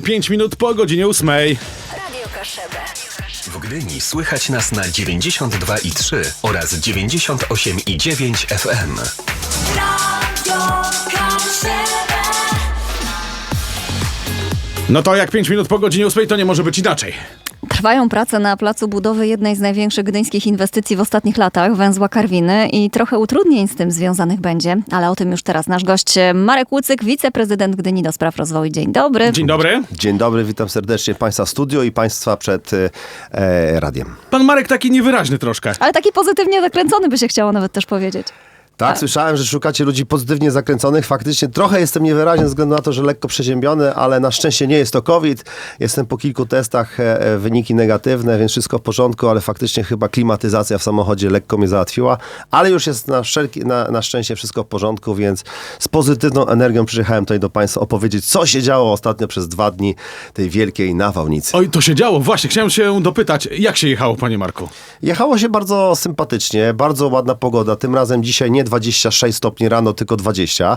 5 minut po godzinie 8. Radio Kaszebę. W Gdyni słychać nas na 92,3 oraz 98,9 FM. Radio Kaszebę. No to jak 5 minut po godzinie 8 to nie może być inaczej. Trwają prace na placu budowy jednej z największych gdyńskich inwestycji w ostatnich latach, węzła Karwiny i trochę utrudnień z tym związanych będzie, ale o tym już teraz nasz gość Marek Łucyk, wiceprezydent Gdyni do spraw rozwoju. Dzień dobry. Dzień dobry. Dzień dobry, witam serdecznie Państwa studio i Państwa przed e, radiem. Pan Marek taki niewyraźny troszkę. Ale taki pozytywnie zakręcony by się chciało nawet też powiedzieć. Tak, słyszałem, że szukacie ludzi pozytywnie zakręconych. Faktycznie trochę jestem niewyraźny ze względu na to, że lekko przeziębiony, ale na szczęście nie jest to COVID. Jestem po kilku testach, e, e, wyniki negatywne, więc wszystko w porządku, ale faktycznie chyba klimatyzacja w samochodzie lekko mnie załatwiła. Ale już jest na, wszelki, na, na szczęście wszystko w porządku, więc z pozytywną energią przyjechałem tutaj do Państwa opowiedzieć, co się działo ostatnio przez dwa dni tej wielkiej nawałnicy. Oj, to się działo. Właśnie, chciałem się dopytać, jak się jechało, panie Marku? Jechało się bardzo sympatycznie, bardzo ładna pogoda. Tym razem dzisiaj nie 26 stopni rano, tylko 20.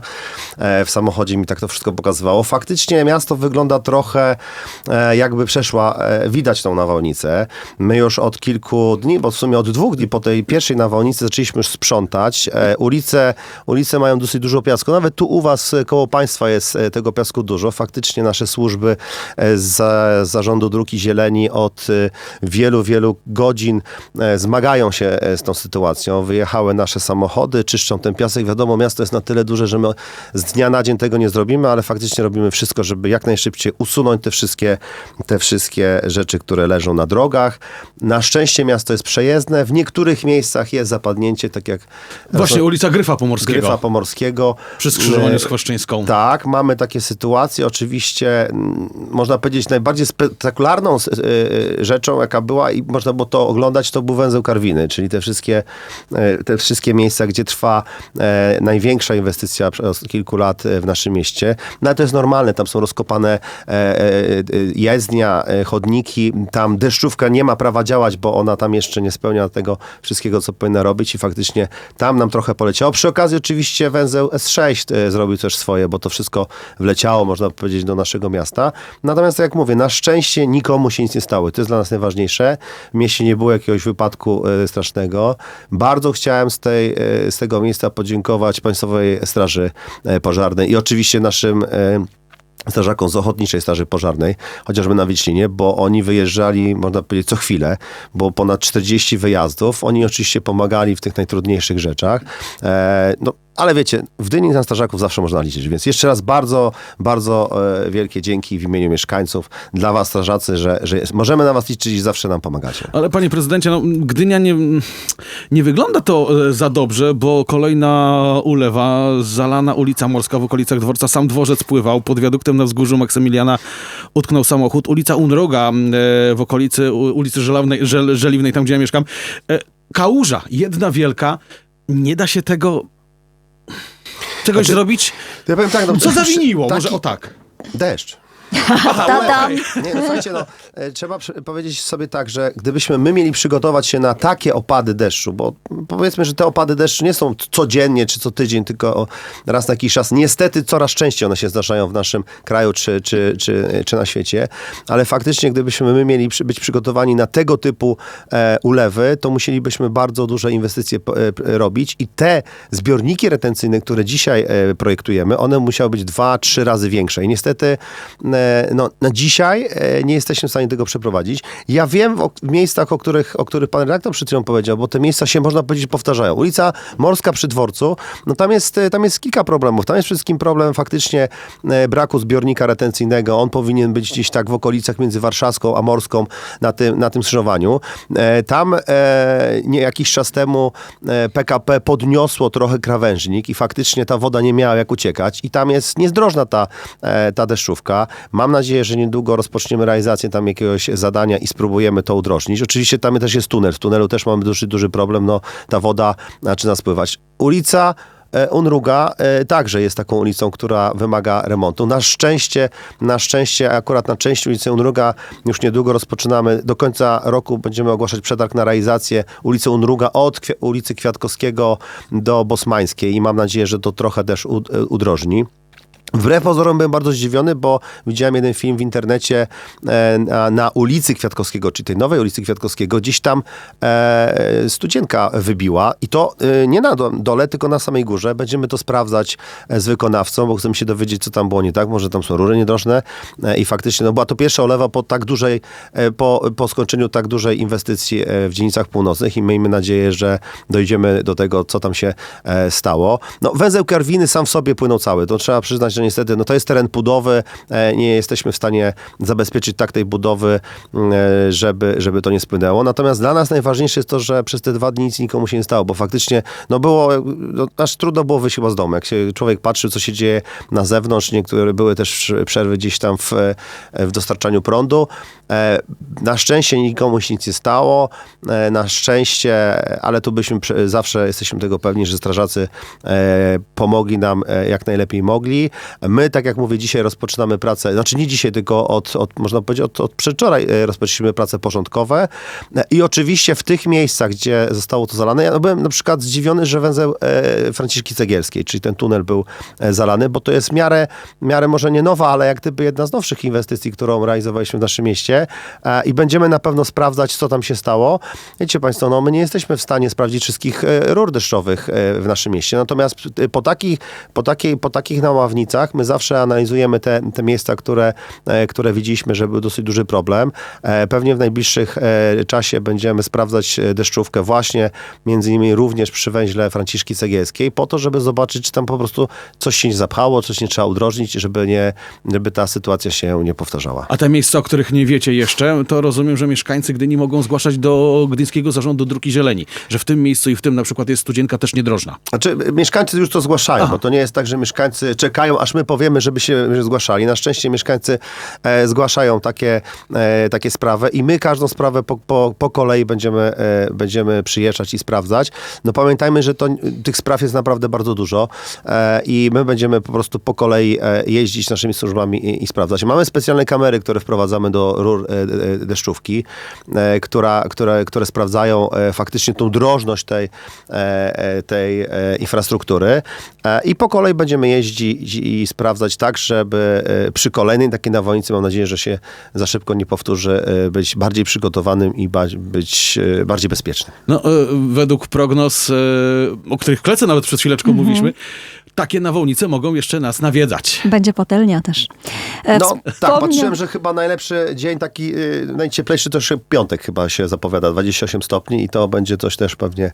E, W samochodzie mi tak to wszystko pokazywało. Faktycznie miasto wygląda trochę e, jakby przeszła, e, widać tą nawałnicę. My już od kilku dni, bo w sumie od dwóch dni po tej pierwszej nawałnicy zaczęliśmy już sprzątać. Ulice, ulice mają dosyć dużo piasku. Nawet tu u was koło państwa jest tego piasku dużo. Faktycznie nasze służby z Zarządu Dróg i Zieleni od wielu, wielu godzin zmagają się z tą sytuacją. Wyjechały nasze samochody, czyszczą ten piasek. Wiadomo, miasto jest na tyle duże, że my z dnia na dzień tego nie zrobimy, ale faktycznie robimy wszystko, żeby jak najszybciej usunąć te wszystkie, te wszystkie rzeczy, które leżą na drogach. Na szczęście miasto jest przejezdne. W niektórych miejscach jest zapadnięcie, tak jak Właśnie ulica Gryfa Pomorskiego. Gryfa Pomorskiego. Przy skrzyżowaniu E, z Chwaszczyńską. tak, mamy takie sytuacje. Oczywiście, mm, można powiedzieć, najbardziej spektakularną y, y, rzeczą, jaka była i można było to oglądać, to był węzeł Karwiny, czyli te wszystkie, e, te wszystkie miejsca, gdzie trwa e, największa inwestycja przez kilku lat e, w naszym mieście. No ale to jest normalne, tam są rozkopane e, e, e, jezdnia, e, chodniki, tam deszczówka nie ma prawa działać, bo ona tam jeszcze nie spełnia tego wszystkiego, co powinna robić i faktycznie tam nam trochę poleciało. Przy okazji oczywiście węzeł S6 e, zrobił też swoje, bo to wszystko wleciało, można powiedzieć, do naszego miasta. Natomiast jak mówię, na szczęście nikomu się nic nie stało. To jest dla nas najważniejsze. W mieście nie było jakiegoś wypadku strasznego. Bardzo chciałem z, tej, z tego miejsca podziękować Państwowej Straży e, Pożarnej i oczywiście naszym e, strażakom z Ochotniczej Straży Pożarnej, chociażby na Wiślinie, bo oni wyjeżdżali, można powiedzieć, co chwilę, bo ponad 40 wyjazdów. Oni oczywiście pomagali w tych najtrudniejszych rzeczach. E, no, ale wiecie, w Dyni na strażaków zawsze można liczyć, więc jeszcze raz bardzo, bardzo e, wielkie dzięki w imieniu mieszkańców dla was, strażacy, że, że jest, możemy na was liczyć i zawsze nam pomagacie. Ale panie prezydencie, no, Gdynia nie, nie wygląda to e, za dobrze, bo kolejna ulewa, zalana ulica Morska w okolicach dworca, sam dworzec pływał, pod wiaduktem na wzgórzu Maksymiliana utknął samochód, ulica Unroga e, w okolicy ulicy Żelawnej, Żel, Żeliwnej, tam gdzie ja mieszkam, kałuża, jedna wielka, nie da się tego czegoś Znaczy, zrobić? Ja powiem tak, no, Co zawiniło? taki Może o tak. Deszcz. Tadam! Nie, no słuchajcie, no, e, trzeba przy- powiedzieć sobie tak, że gdybyśmy my mieli przygotować się na takie opady deszczu, bo powiedzmy, że te opady deszczu nie są codziennie czy co tydzień, tylko raz na jakiś czas. Niestety coraz częściej one się zdarzają w naszym kraju czy, czy, czy, czy na świecie, ale faktycznie gdybyśmy my mieli przy, być przygotowani na tego typu e, ulewy, to musielibyśmy bardzo duże inwestycje e, p- robić i te zbiorniki retencyjne, które dzisiaj e, projektujemy, one musiały być dwa, trzy razy większe i niestety e, no, na dzisiaj e, nie jesteśmy w stanie tego przeprowadzić. Ja wiem w miejscach, o których, o których pan redaktor przed chwilą powiedział, bo te miejsca się, można powiedzieć, powtarzają. Ulica Morska przy dworcu, no tam jest, e, tam jest kilka problemów. Tam jest wszystkim problem faktycznie e, braku zbiornika retencyjnego. On powinien być gdzieś tak w okolicach między Warszawską a Morską na tym, na tym skrzyżowaniu. E, tam e, nie jakiś czas temu e, PKP podniosło trochę krawężnik i faktycznie ta woda nie miała jak uciekać i tam jest niezdrożna ta, e, ta deszczówka. Mam nadzieję, że niedługo rozpoczniemy realizację tam jakiegoś zadania i spróbujemy to udrożnić. Oczywiście tam też jest tunel. W tunelu też mamy duży, duży problem. No, ta woda zaczyna spływać. Ulica e, Unruga e, także jest taką ulicą, która wymaga remontu. Na szczęście, na szczęście akurat na części ulicy Unruga już niedługo rozpoczynamy. Do końca roku będziemy ogłaszać przetarg na realizację ulicy Unruga od ulicy Kwiatkowskiego do Bosmańskiej i mam nadzieję, że to trochę też e, udrożni. Wbrew pozorom byłem bardzo zdziwiony, bo widziałem jeden film w internecie e, na, ulicy Kwiatkowskiego, czyli tej nowej ulicy Kwiatkowskiego, gdzieś tam e, studzienka wybiła i to e, nie na do- dole, tylko na samej górze. Będziemy to sprawdzać z wykonawcą, bo chcemy się dowiedzieć, co tam było nie tak. Może tam są rury niedrożne i faktycznie no, była to pierwsza olewa po tak dużej, po, po skończeniu tak dużej inwestycji w dzielnicach północnych i miejmy nadzieję, że dojdziemy do tego, co tam się stało. No, węzeł Karwiny sam w sobie płynął cały. To trzeba przyznać, że niestety no, to jest teren budowy. E, nie jesteśmy w stanie zabezpieczyć tak tej budowy, mm, e, żeby, żeby to nie spłynęło. Natomiast dla nas najważniejsze jest to, że przez te dwa dni nic nikomu się nie stało, bo faktycznie no, było, no, aż trudno było wyjść chyba z domu. Jak się człowiek patrzył, co się dzieje na zewnątrz, niektóre były też przerwy gdzieś tam w, e, w dostarczaniu prądu. E, Na szczęście nikomu się nic nie stało. E, Na szczęście, ale tu byśmy zawsze jesteśmy tego pewni, że strażacy e, pomogli nam e, jak najlepiej mogli. My, tak jak mówię, dzisiaj rozpoczynamy pracę, znaczy nie dzisiaj, tylko od, od można powiedzieć, od, od przedwczoraj e, rozpoczęliśmy prace porządkowe. E, I oczywiście w tych miejscach, gdzie zostało to zalane, ja byłem na przykład zdziwiony, że węzeł e, Franciszki Cegielskiej, czyli ten tunel był zalany, bo to jest miarę, miarę może nie nowa, ale jak gdyby jedna z nowszych inwestycji, którą realizowaliśmy w naszym mieście i będziemy na pewno sprawdzać, co tam się stało. Wiecie Państwo, no my nie jesteśmy w stanie sprawdzić wszystkich rur deszczowych w naszym mieście, natomiast po takich, po takiej, po takich naławnicach my zawsze analizujemy te, te miejsca, które, e, które widzieliśmy, że był dosyć duży problem. E, Pewnie w najbliższych e, czasie będziemy sprawdzać deszczówkę właśnie, między innymi również przy węźle Franciszki Cegielskiej, po to, żeby zobaczyć, czy tam po prostu coś się nie zapchało, coś nie trzeba udrożnić, żeby, nie, żeby ta sytuacja się nie powtarzała. A te miejsca, o których nie wiecie jeszcze, to rozumiem, że mieszkańcy Gdyni mogą zgłaszać do Gdyńskiego Zarządu Dróg i Zieleni, że w tym miejscu i w tym na przykład jest studzienka też niedrożna. Znaczy, mieszkańcy już to zgłaszają, bo to nie jest tak, że mieszkańcy czekają, aż my powiemy, żeby się zgłaszali. Na szczęście mieszkańcy e, zgłaszają takie, e, takie sprawy i my każdą sprawę po, po, po kolei będziemy, e, będziemy przyjeżdżać i sprawdzać. No pamiętajmy, że to, tych spraw jest naprawdę bardzo dużo e, i my będziemy po prostu po kolei e, jeździć naszymi służbami i, i sprawdzać. Mamy specjalne kamery, które wprowadzamy do rur e, deszczówki, która, które, które sprawdzają faktycznie tą drożność tej, tej infrastruktury i po kolei będziemy jeździć i sprawdzać tak, żeby e, przy kolejnej takiej nawałnicy, mam nadzieję, że się za szybko nie powtórzy, e, być bardziej przygotowanym i ba- być e, bardziej bezpiecznym. No, według prognoz, o których Klece nawet przed chwileczką mówiliśmy, takie nawałnice mogą jeszcze nas nawiedzać. Będzie potelnia też. E, No tak, patrzyłem, że chyba najlepszy dzień taki, najcieplejszy to już piątek chyba się zapowiada, 28 stopni i to będzie coś też pewnie,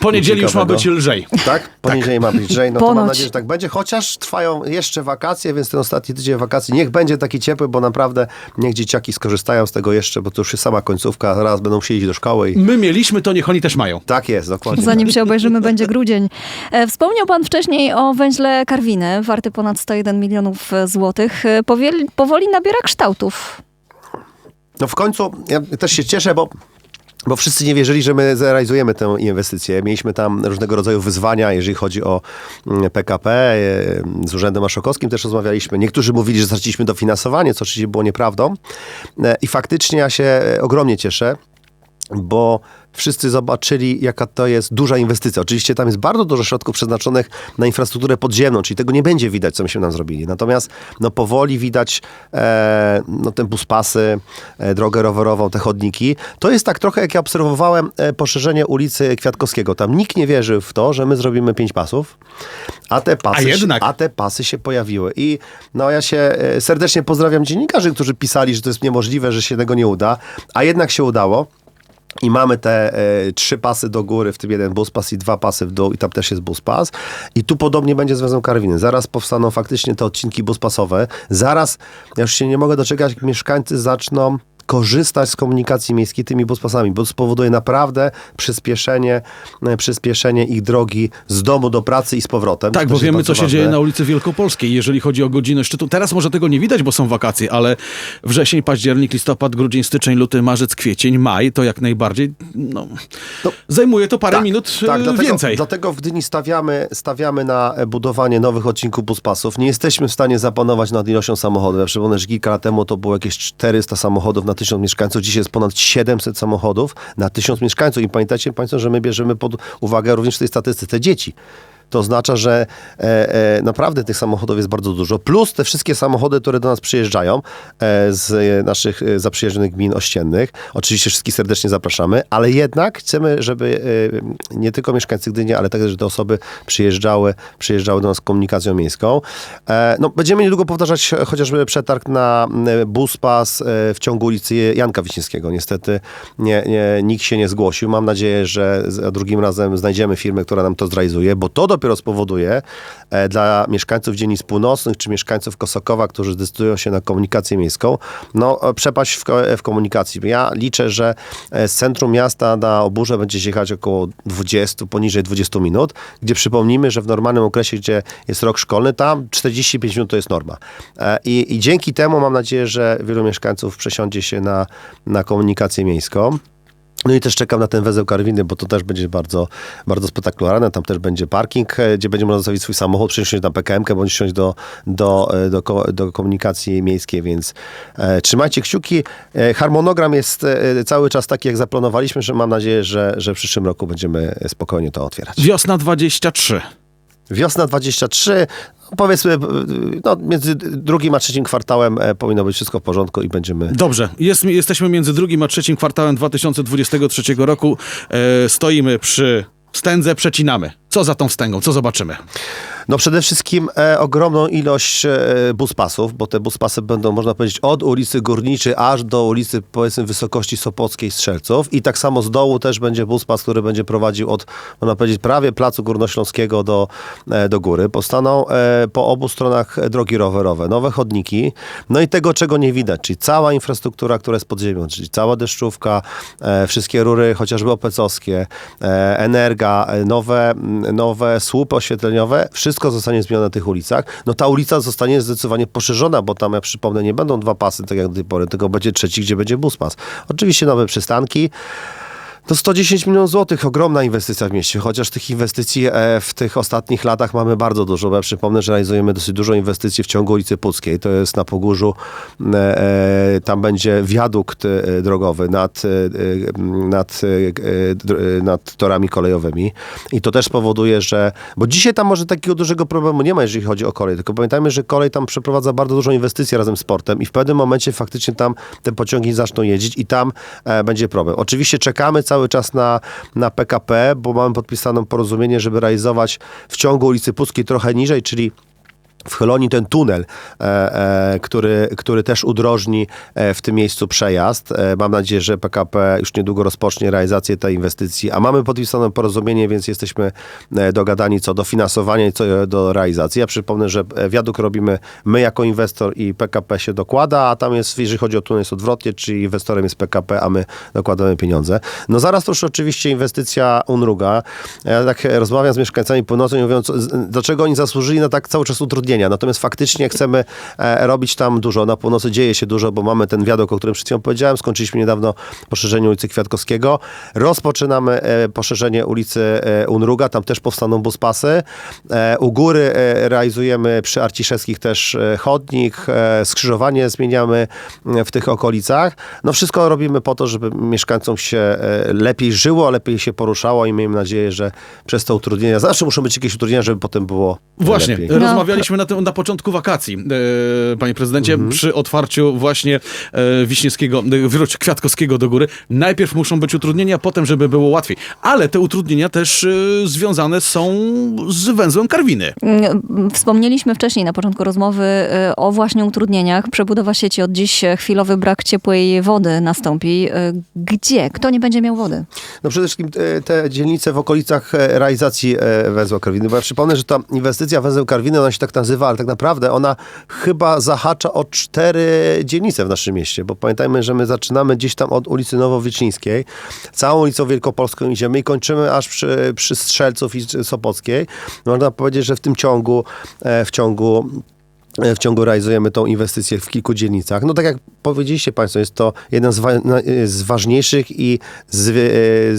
Poniedzieli już ma być lżej. tak? Poniedziałek ma być lżej, no to mam Ponoć. nadzieję, że tak będzie, chociaż trwają jeszcze wakacje, więc ten ostatni tydzień wakacji niech będzie taki ciepły, bo naprawdę niech dzieciaki skorzystają z tego jeszcze, bo to już jest sama końcówka, raz będą musieli iść do szkoły i My mieliśmy, to niech oni też mają. tak jest, dokładnie. Zanim się obejrzymy, będzie grudzień. E, Wspomniał pan wcześniej o węźle Karwiny, warty ponad 101 milionów złotych. E, powoli nabiera kształtów. No w końcu ja też się cieszę, bo bo wszyscy nie wierzyli, że my zrealizujemy tę inwestycję. Mieliśmy tam różnego rodzaju wyzwania, jeżeli chodzi o mm, PKP. e, Z Urzędem Marszałkowskim też rozmawialiśmy. Niektórzy mówili, że straciliśmy dofinansowanie, co oczywiście było nieprawdą. E, I faktycznie ja się ogromnie cieszę, bo wszyscy zobaczyli, jaka to jest duża inwestycja. Oczywiście tam jest bardzo dużo środków przeznaczonych na infrastrukturę podziemną, czyli tego nie będzie widać, co myśmy nam zrobili. Natomiast no, powoli widać e, no, te buspasy, e, drogę rowerową, te chodniki. To jest tak trochę, jak ja obserwowałem e, poszerzenie ulicy Kwiatkowskiego. Tam nikt nie wierzył w to, że my zrobimy pięć pasów, a te pasy, A jednak. Się, a te pasy się pojawiły. I no ja się e, serdecznie pozdrawiam dziennikarzy, którzy pisali, że to jest niemożliwe, że się tego nie uda, a jednak się udało. I mamy te e, trzy pasy do góry, w tym jeden buspas i dwa pasy w dół i tam też jest buspas. I tu podobnie będzie z węzłem Karwiny. Zaraz powstaną faktycznie te odcinki buspasowe. Zaraz, ja już się nie mogę doczekać, mieszkańcy zaczną korzystać z komunikacji miejskiej tymi buspasami, bo spowoduje naprawdę przyspieszenie, e, przyspieszenie ich drogi z domu do pracy i z powrotem. Tak, bo wiemy, co się ważne. dzieje na ulicy Wielkopolskiej, jeżeli chodzi o godzinę szczytu. Teraz może tego nie widać, bo są wakacje, ale wrzesień, październik, listopad, grudzień, styczeń, luty, marzec, kwiecień, maj, to jak najbardziej, no, zajmuje to parę minut tak, e, dlatego, więcej. Dlatego w Gdyni stawiamy, stawiamy na budowanie nowych odcinków buspasów. Nie jesteśmy w stanie zapanować nad ilością samochodów. Ja przypomnę, że kilka lat temu to było jakieś 400 samochodów na 1000 mieszkańców. Dzisiaj jest ponad 700 samochodów na 1000 mieszkańców. I pamiętajcie Państwo, że my bierzemy pod uwagę również w tej statystyce dzieci. To oznacza, że e, e, naprawdę tych samochodów jest bardzo dużo, plus te wszystkie samochody, które do nas przyjeżdżają e, z e, naszych e, zaprzyjaźnionych gmin ościennych. Oczywiście wszystkich serdecznie zapraszamy, ale jednak chcemy, żeby e, nie tylko mieszkańcy Gdyni, ale także, te osoby przyjeżdżały, przyjeżdżały do nas komunikacją miejską. No, będziemy niedługo powtarzać chociażby przetarg na bus pas e, w ciągu ulicy Janka Wiśniewskiego. Niestety nie, nie, nikt się nie zgłosił. Mam nadzieję, że za drugim razem znajdziemy firmę, która nam to zrealizuje, bo to dopiero spowoduje e, dla mieszkańców dzielnic północnych czy mieszkańców Kosokowa, którzy zdecydują się na komunikację miejską, no e, przepaść w, ko- w komunikacji. Ja liczę, że e, z centrum miasta na Oburze będzie się jechać około 20, poniżej 20 minut, gdzie przypomnijmy, że w normalnym okresie, gdzie jest rok szkolny, tam 45 minut to jest norma. E, I, i dzięki temu mam nadzieję, że wielu mieszkańców przesiądzie się na, na komunikację miejską. No i też czekam na ten węzeł Karwiny, bo to też będzie bardzo, bardzo spektakularne. Tam też będzie parking, e, gdzie będzie można zostawić swój samochód, przesiąść na PKM-kę, bądź wsiąść do, do, e, do, do komunikacji miejskiej, więc e, trzymajcie kciuki. E, harmonogram jest e, cały czas taki, jak zaplanowaliśmy, że mam nadzieję, że, że w przyszłym roku będziemy spokojnie to otwierać. Wiosna 23. Wiosna 23, no powiedzmy, e, no, między drugim a trzecim kwartałem e, powinno być wszystko w porządku i będziemy Dobrze, jest, jesteśmy między drugim a trzecim kwartałem 2023 roku. E, stoimy przy wstędze, przecinamy. Co za tą wstęgą? Co zobaczymy? No przede wszystkim e, ogromną ilość e, buspasów, bo te buspasy będą, można powiedzieć, od ulicy Górniczej aż do ulicy, powiedzmy, wysokości Sopockiej Strzelców. I tak samo z dołu też będzie buspas, który będzie prowadził od, można powiedzieć, prawie Placu Górnośląskiego do, e, do góry. Powstaną e, po obu stronach drogi rowerowe, nowe chodniki, no i tego, czego nie widać, czyli cała infrastruktura, która jest pod ziemią, czyli cała deszczówka, e, wszystkie rury, chociażby opecowskie, e, energa, e, nowe, nowe słupy oświetleniowe, wszystko zostanie zmienione na tych ulicach. No ta ulica zostanie zdecydowanie poszerzona, bo tam, ja przypomnę, nie będą dwa pasy, tak jak do tej pory, tylko będzie trzeci, gdzie będzie bus pas. Oczywiście nowe przystanki, to 110 milionów złotych, ogromna inwestycja w mieście, chociaż tych inwestycji e, w tych ostatnich latach mamy bardzo dużo, bo ja przypomnę, że realizujemy dosyć dużo inwestycji w ciągu ulicy Puckiej, to jest na Pogórzu, e, e, tam będzie wiadukt drogowy nad, nad, nad torami kolejowymi. I to też spowoduje, że, bo dzisiaj tam może takiego dużego problemu nie ma, jeżeli chodzi o kolej, tylko pamiętajmy, że kolej tam przeprowadza bardzo dużą inwestycję razem z portem i w pewnym momencie faktycznie tam te pociągi zaczną jeździć i tam będzie problem. Oczywiście czekamy cały czas na, na PKP, bo mamy podpisane porozumienie, żeby realizować w ciągu ulicy Puckiej trochę niżej, czyli w ten tunel, e, e, który, który też udrożni e, w tym miejscu przejazd. E, mam nadzieję, że PKP już niedługo rozpocznie realizację tej inwestycji, a mamy podpisane porozumienie, więc jesteśmy e, dogadani co do finansowania i co do realizacji. Ja przypomnę, że e, wiaduk robimy my jako inwestor i PKP się dokłada, a tam jest, jeżeli chodzi o tunel, jest odwrotnie, czyli inwestorem jest PKP, a my dokładamy pieniądze. No zaraz to już oczywiście inwestycja UNRUGA. Ja tak e, rozmawiam z mieszkańcami północy i mówią, co, z- dlaczego oni zasłużyli na tak cały czas utrudnienia. Natomiast faktycznie chcemy e, robić tam dużo. Na północy dzieje się dużo, bo mamy ten wiadok, o którym przed chwilą powiedziałem. Skończyliśmy niedawno poszerzenie ulicy Kwiatkowskiego. Rozpoczynamy e, poszerzenie ulicy e, Unruga. Tam też powstaną buspasy. U góry realizujemy przy Arciszewskich też chodnik. Skrzyżowanie zmieniamy w tych okolicach. No wszystko robimy po to, żeby mieszkańcom się lepiej żyło, lepiej się poruszało i miejmy nadzieję, że przez te utrudnienia, zawsze muszą być jakieś utrudnienia, żeby potem było Właśnie, lepiej. rozmawialiśmy na, tym, na początku wakacji, e, panie prezydencie, Mhm. przy otwarciu właśnie e, Wiśniewskiego, e, wróć, Kwiatkowskiego do góry. Najpierw muszą być utrudnienia, potem, żeby było łatwiej. Ale te utrudnienia też e, związane są z węzłem Karwiny. Mm, Wspomnieliśmy wcześniej na początku rozmowy y, o właśnie utrudnieniach. Przebudowa sieci od dziś e, chwilowy brak ciepłej wody nastąpi. Gdzie? Kto nie będzie miał wody? No przede wszystkim te, te dzielnice w okolicach e, realizacji e, węzła Karwiny, bo ja przypomnę, że ta inwestycja węzeł Karwiny, ona się tak nazywa, ale tak naprawdę ona chyba zahacza o cztery dzielnice w naszym mieście, bo pamiętajmy, że my zaczynamy gdzieś tam od ulicy Nowowiecznińskiej, całą ulicą Wielkopolską idziemy i kończymy aż przy, przy Strzelców i Sopockiej. Można powiedzieć, że w tym ciągu, e, w ciągu w ciągu realizujemy tą inwestycję w kilku dzielnicach. No tak jak powiedzieliście Państwo, jest to jeden z, wa- e, z ważniejszych i z, e,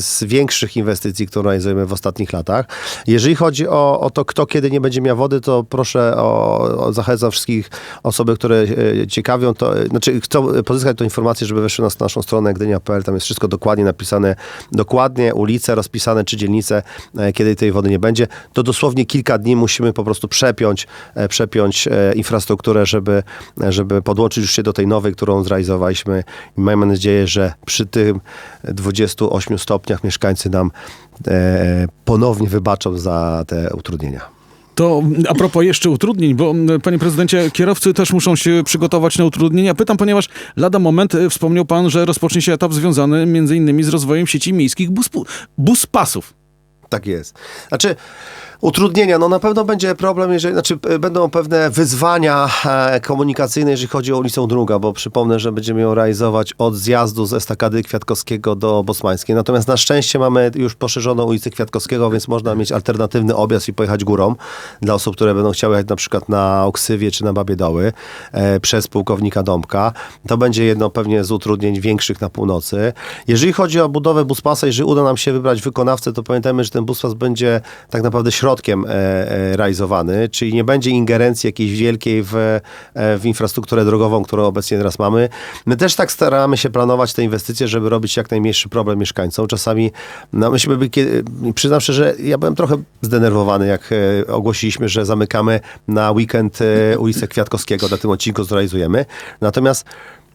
z większych inwestycji, które realizujemy w ostatnich latach. Jeżeli chodzi o, o to, kto kiedy nie będzie miał wody, to proszę o, o zachęcam wszystkich osoby, które e, ciekawią, to, e, znaczy chcą pozyskać tę informację, żeby weszły na naszą stronę gdynia.pl, tam jest wszystko dokładnie napisane, dokładnie ulice rozpisane, czy dzielnice, e, kiedy tej wody nie będzie. To dosłownie kilka dni musimy po prostu przepiąć, e, przepiąć e, infrastrukturę, żeby, żeby podłączyć już się do tej nowej, którą zrealizowaliśmy. I mamy nadzieję, że przy tym 28 stopniach mieszkańcy nam e, ponownie wybaczą za te utrudnienia. To a propos jeszcze utrudnień, bo panie prezydencie, kierowcy też muszą się przygotować na utrudnienia. Pytam, ponieważ lada moment e, wspomniał pan, że rozpocznie się etap związany między innymi z rozwojem sieci miejskich bus, buspasów. Tak jest. Znaczy, utrudnienia, no na pewno będzie problem, jeżeli, znaczy e, będą pewne wyzwania e, komunikacyjne, jeżeli chodzi o ulicę Druga, bo przypomnę, że będziemy ją realizować od zjazdu z Estakady Kwiatkowskiego do Bosmańskiej. Natomiast na szczęście mamy już poszerzoną ulicę Kwiatkowskiego, więc można mieć alternatywny objazd i pojechać górą dla osób, które będą chciały jechać na przykład na Oksywie czy na Babie Doły e, przez pułkownika Dąbka. To będzie jedno pewnie z utrudnień większych na północy. Jeżeli chodzi o budowę buspasa, jeżeli uda nam się wybrać wykonawcę, to pamiętajmy, że ten buspas będzie tak naprawdę środkiem e, e, realizowany, czyli nie będzie ingerencji jakiejś wielkiej w, e, w infrastrukturę drogową, którą obecnie teraz mamy. My też tak staramy się planować te inwestycje, żeby robić jak najmniejszy problem mieszkańcom. Czasami, no myśmy by, kie- przyznam szczerze, ja byłem trochę zdenerwowany, jak ogłosiliśmy, że zamykamy na weekend ulicę Kwiatkowskiego, na tym odcinku zrealizujemy. Natomiast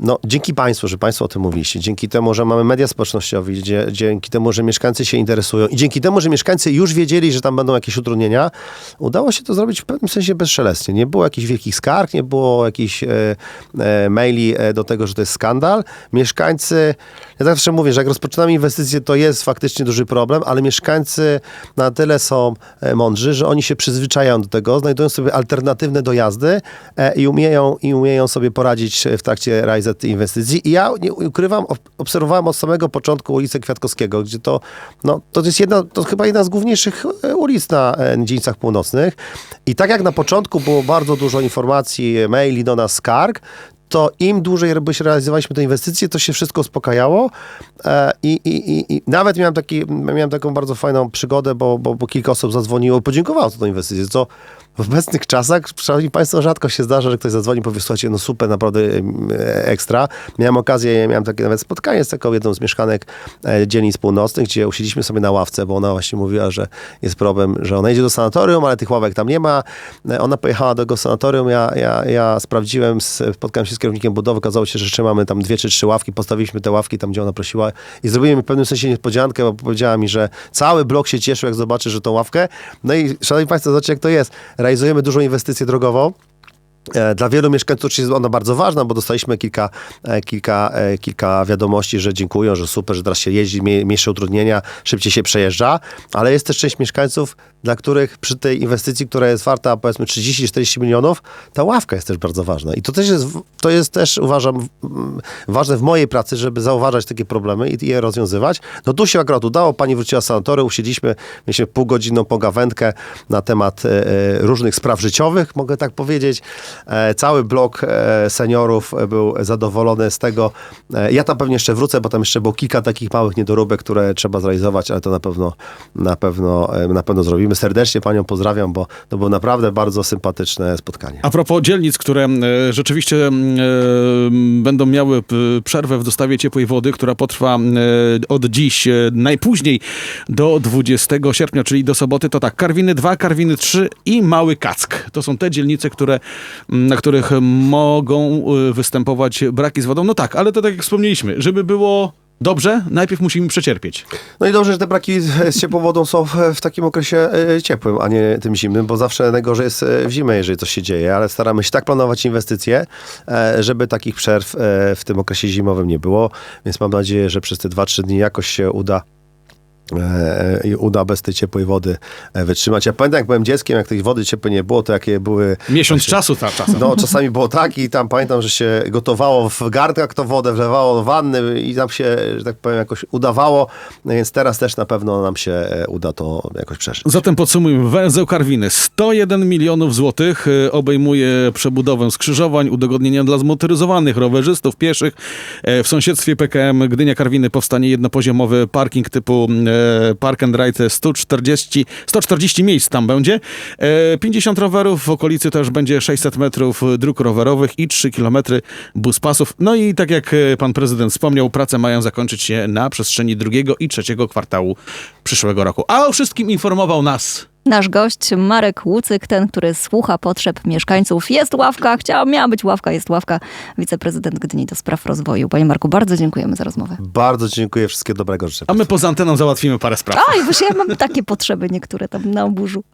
no, dzięki Państwu, że Państwo o tym mówiliście, dzięki temu, że mamy media społecznościowe, dzięki temu, że mieszkańcy się interesują i dzięki temu, że mieszkańcy już wiedzieli, że tam będą jakieś utrudnienia, udało się to zrobić w pewnym sensie bezszelestnie. Nie było jakichś wielkich skarg, nie było jakichś e, e, maili e, do tego, że to jest skandal. Mieszkańcy, ja zawsze mówię, że jak rozpoczynamy inwestycje, to jest faktycznie duży problem, ale mieszkańcy na tyle są e, mądrzy, że oni się przyzwyczajają do tego, znajdują sobie alternatywne dojazdy e, i umieją, i umieją sobie poradzić w trakcie realizacji tej inwestycji. I ja nie ukrywam, ob- obserwowałem od samego początku ulicę Kwiatkowskiego, gdzie to, no, to jest jedna, to chyba jedna z główniejszych e, ulic na e, dzielnicach północnych. I tak jak na początku było bardzo dużo informacji, e, maili do nas, skarg, to im dłużej realizowaliśmy te inwestycje, to się wszystko uspokajało i, i, i, nawet miałem, taki, miałem taką bardzo fajną przygodę, bo, bo, bo kilka osób zadzwoniło podziękowało za tą inwestycję, co w obecnych czasach, szanowni państwo, rzadko się zdarza, że ktoś zadzwoni i powie, słuchajcie, no super, naprawdę e, ekstra. Miałem okazję, miałem takie nawet spotkanie z taką jedną z mieszkanek e, dzielnic północnych, gdzie usiedliśmy sobie na ławce, bo ona właśnie mówiła, że jest problem, że ona idzie do sanatorium, ale tych ławek tam nie ma. E, Ona pojechała do tego sanatorium, ja, ja, ja sprawdziłem, spotkałem się z kierownikiem budowy, okazało się, że jeszcze mamy tam dwie czy trzy ławki, postawiliśmy te ławki tam, gdzie ona prosiła i zrobiłem w pewnym sensie niespodziankę, bo powiedziała mi, że cały blok się cieszył, jak zobaczy, że tą ławkę. No i szanowni państwo, zobaczcie, jak to jest. Realizujemy dużą inwestycję drogową, Dla wielu mieszkańców oczywiście jest ona bardzo ważna, bo dostaliśmy kilka, e, kilka, e, kilka wiadomości, że dziękują, że super, że teraz się jeździ, mniej- mniejsze utrudnienia, szybciej się przejeżdża, ale jest też część mieszkańców, dla których przy tej inwestycji, która jest warta powiedzmy 30-40 milionów, ta ławka jest też bardzo ważna. I to też jest, to jest też uważam mm, ważne w mojej pracy, żeby zauważać takie problemy i je rozwiązywać. No tu się akurat udało, pani wróciła z sanatorium, usiedliśmy, mieliśmy półgodzinną pogawędkę na temat e, e, różnych spraw życiowych, mogę tak powiedzieć. E, Cały blok e, seniorów był zadowolony z tego. E, Ja tam pewnie jeszcze wrócę, bo tam jeszcze było kilka takich małych niedoróbek, które trzeba zrealizować, ale to na pewno, na pewno, na pewno zrobimy. Serdecznie panią pozdrawiam, bo to było naprawdę bardzo sympatyczne spotkanie. A propos dzielnic, które rzeczywiście będą miały przerwę w dostawie ciepłej wody, która potrwa od dziś najpóźniej do 20 sierpnia, czyli do soboty, to tak, Karwiny 2, Karwiny 3 i Mały Kack. To są te dzielnice, które, na których mogą e, występować braki z wodą. No tak, ale to tak jak wspomnieliśmy, żeby było dobrze, najpierw musimy przecierpieć. No i dobrze, że te braki z ciepłą wodą są w, takim okresie e, ciepłym, a nie tym zimnym, bo zawsze najgorzej jest e, w zimę, jeżeli coś się dzieje, ale staramy się tak planować inwestycje, e, żeby takich przerw w tym okresie zimowym nie było, więc mam nadzieję, że przez te 2-3 dni jakoś się uda i uda bez tej ciepłej wody e, wytrzymać. Ja pamiętam, jak byłem dzieckiem, jak tej wody ciepłej nie było, to jakie były... Miesiąc czasu ta, czasem. No, czasami było tak i tam pamiętam, że się gotowało w garnkach to wodę, wlewało do wanny i tam się, że tak powiem, jakoś udawało, no więc teraz też na pewno nam się e, uda to jakoś przeżyć. Zatem podsumujmy. Węzeł Karwiny 101 milionów złotych e, obejmuje przebudowę skrzyżowań, udogodnienia dla zmotoryzowanych, rowerzystów, pieszych. E, W sąsiedztwie PKM Gdynia Karwiny powstanie jednopoziomowy parking typu e, Park and Ride 140, 140 miejsc tam będzie. E, 50 rowerów, w okolicy też będzie 600 metrów dróg rowerowych i 3 kilometry bus pasów. No i tak jak e, pan prezydent wspomniał, prace mają zakończyć się na przestrzeni drugiego i trzeciego kwartału przyszłego roku. A o wszystkim informował nas Nasz gość Marek Łucyk, ten, który słucha potrzeb mieszkańców. Jest ławka, chciała, miała być ławka, jest ławka. Wiceprezydent Gdyni do spraw rozwoju. Panie Marku, bardzo dziękujemy za rozmowę. Bardzo dziękuję, wszystkiego dobrego życzę. A my poza anteną załatwimy parę spraw. A, i właśnie ja mam takie potrzeby niektóre tam na oburzu.